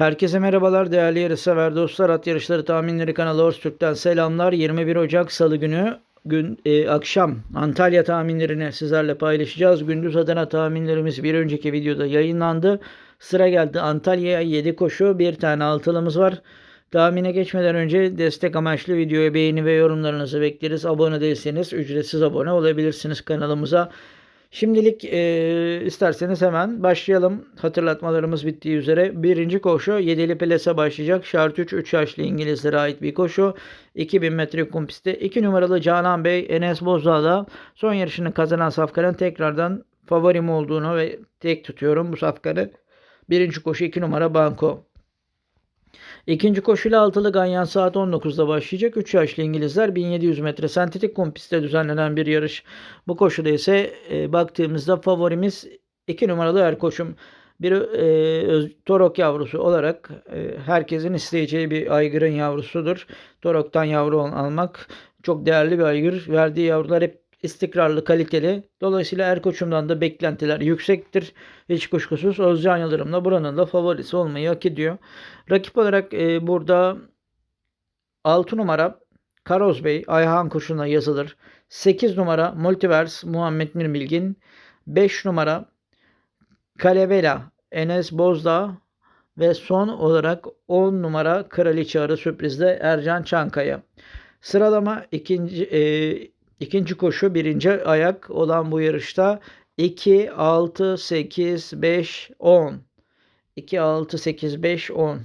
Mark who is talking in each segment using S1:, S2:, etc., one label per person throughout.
S1: Herkese merhabalar değerli yarışsever dostlar. At Yarışları Tahminleri kanalı Horse selamlar. 21 Ocak Salı günü gün e, akşam Antalya tahminlerini sizlerle paylaşacağız. Gündüz Adana tahminlerimiz bir önceki videoda yayınlandı. Sıra geldi Antalya'ya 7 koşu bir tane altılımız var. Tahmine geçmeden önce destek amaçlı videoya beğeni ve yorumlarınızı bekleriz. Abone değilseniz ücretsiz abone olabilirsiniz kanalımıza. Şimdilik e, isterseniz hemen başlayalım. Hatırlatmalarımız bittiği üzere. Birinci koşu Yedili Ples'e başlayacak. Şart 3 3 yaşlı İngilizlere ait bir koşu. 2000 metre kum pistte. 2 numaralı Canan Bey Enes Bozdağ'da son yarışını kazanan Safkan'ın tekrardan favorim olduğunu ve tek tutuyorum bu Safkan'ı. Birinci koşu 2 numara Banko. İkinci koşuyla altılı ganyan saat 19'da başlayacak. 3 yaşlı İngilizler 1700 metre sentetik kum pistte düzenlenen bir yarış. Bu koşuda ise e, baktığımızda favorimiz 2 numaralı her koşum. Bir e, öz, Torok yavrusu olarak e, herkesin isteyeceği bir aygırın yavrusudur. Torok'tan yavru almak çok değerli bir aygır. Verdiği yavrular hep istikrarlı, kaliteli. Dolayısıyla Erkoç'umdan da beklentiler yüksektir. Hiç kuşkusuz Özcan Yıldırım'la buranın da favorisi olmayı hak ediyor. Rakip olarak e, burada 6 numara Karoz Bey Ayhan Kuşu'na yazılır. 8 numara Multiverse Muhammed Mirbilgin. 5 numara Kalevela Enes Bozdağ ve son olarak 10 numara Kraliçe Arı sürprizde Ercan Çankaya. Sıralama ikinci e, İkinci koşu birinci ayak olan bu yarışta 2, 6, 8, 5, 10. 2, 6, 8, 5, 10.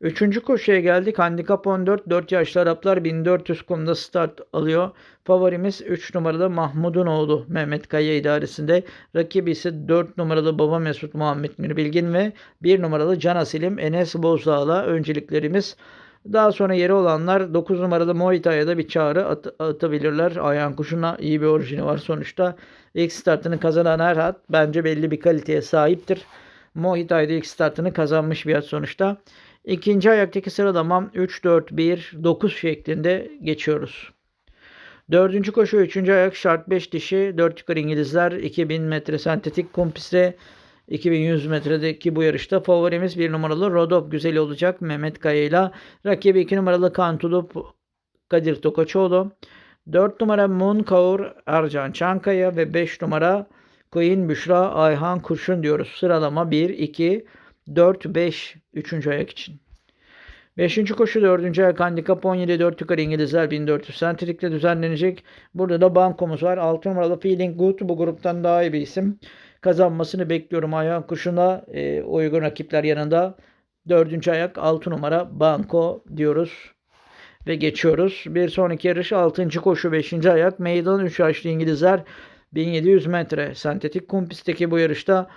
S1: Üçüncü koşuya geldik. Handikap 14. 4 yaşlı Araplar 1400 kumda start alıyor. Favorimiz 3 numaralı Mahmud'un oğlu Mehmet Kaya idaresinde. Rakibi ise 4 numaralı Baba Mesut Muhammed Mirbilgin ve 1 numaralı Can Asilim Enes Bozdağ'la önceliklerimiz. Daha sonra yeri olanlar 9 numaralı Moita'ya da bir çağrı at- atabilirler. Ayhan Kuşu'na iyi bir orijini var sonuçta. İlk startını kazanan her at bence belli bir kaliteye sahiptir. Moita'yı da ilk startını kazanmış bir at sonuçta. İkinci ayaktaki sıralamam 3-4-1-9 şeklinde geçiyoruz. Dördüncü koşu üçüncü ayak şart 5 dişi 4 yukarı İngilizler 2000 metre sentetik kum pistte 2100 metredeki bu yarışta favorimiz bir numaralı Rodop güzel olacak Mehmet Kaya ile. Rakibi 2 numaralı Kantulup Kadir Tokaçoğlu. 4 numara Moon Kaur Ercan Çankaya ve 5 numara Queen Büşra Ayhan Kurşun diyoruz. Sıralama 1, 2, 4, 5. 3. ayak için. 5. koşu 4. ayak handikap 17 4 yukarı İngilizler 1400 sentrikle düzenlenecek. Burada da bankomuz var. 6 numaralı Feeling Good bu gruptan daha iyi bir isim kazanmasını bekliyorum. Ayhan Kuşu'na e, uygun rakipler yanında. Dördüncü ayak 6 numara Banko diyoruz. Ve geçiyoruz. Bir sonraki yarış 6. koşu 5. ayak. Meydan 3 yaşlı İngilizler 1700 metre. Sentetik kum pistteki bu yarışta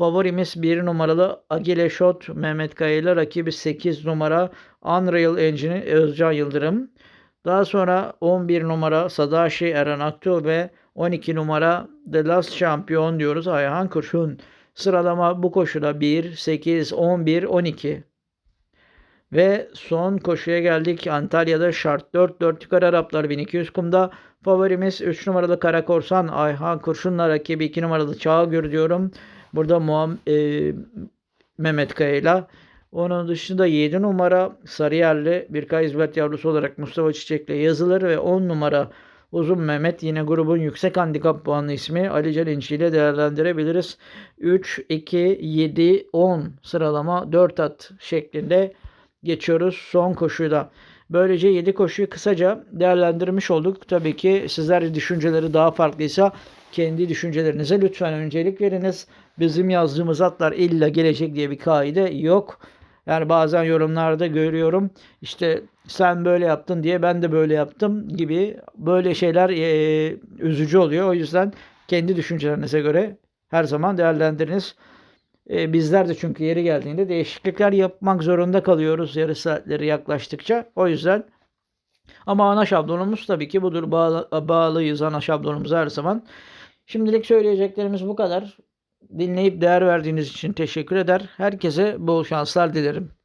S1: favorimiz 1 numaralı Agile Shot Mehmet Kaya rakibi 8 numara Unreal Engine Özcan Yıldırım. Daha sonra 11 numara Sadashi Eren Aktu ve 12 numara The Last Champion diyoruz Ayhan Kurşun. Sıralama bu koşuda 1, 8, 11, 12. Ve son koşuya geldik. Antalya'da şart 4, 4 yukarı Araplar 1200 kumda. Favorimiz 3 numaralı Karakorsan Ayhan Kurşun'la rakibi 2 numaralı Çağgür diyorum. Burada Muham e, Mehmet Kaya'yla. Onun dışında 7 numara Sarıyerli bir hizmet yavrusu olarak Mustafa Çiçek'le yazılır ve 10 numara Uzun Mehmet yine grubun yüksek handikap puanlı ismi Ali Celinci ile değerlendirebiliriz. 3, 2, 7, 10 sıralama 4 at şeklinde geçiyoruz son koşuda. Böylece 7 koşuyu kısaca değerlendirmiş olduk. Tabii ki sizler düşünceleri daha farklıysa kendi düşüncelerinize lütfen öncelik veriniz. Bizim yazdığımız atlar illa gelecek diye bir kaide yok. Yani bazen yorumlarda görüyorum işte sen böyle yaptın diye ben de böyle yaptım gibi böyle şeyler e, üzücü oluyor. O yüzden kendi düşüncelerinize göre her zaman değerlendiriniz. E, bizler de çünkü yeri geldiğinde değişiklikler yapmak zorunda kalıyoruz yarı saatleri yaklaştıkça. O yüzden ama ana şablonumuz tabii ki budur. Bağlı, bağlıyız ana şablonumuza her zaman. Şimdilik söyleyeceklerimiz bu kadar. Dinleyip değer verdiğiniz için teşekkür eder. Herkese bol şanslar dilerim.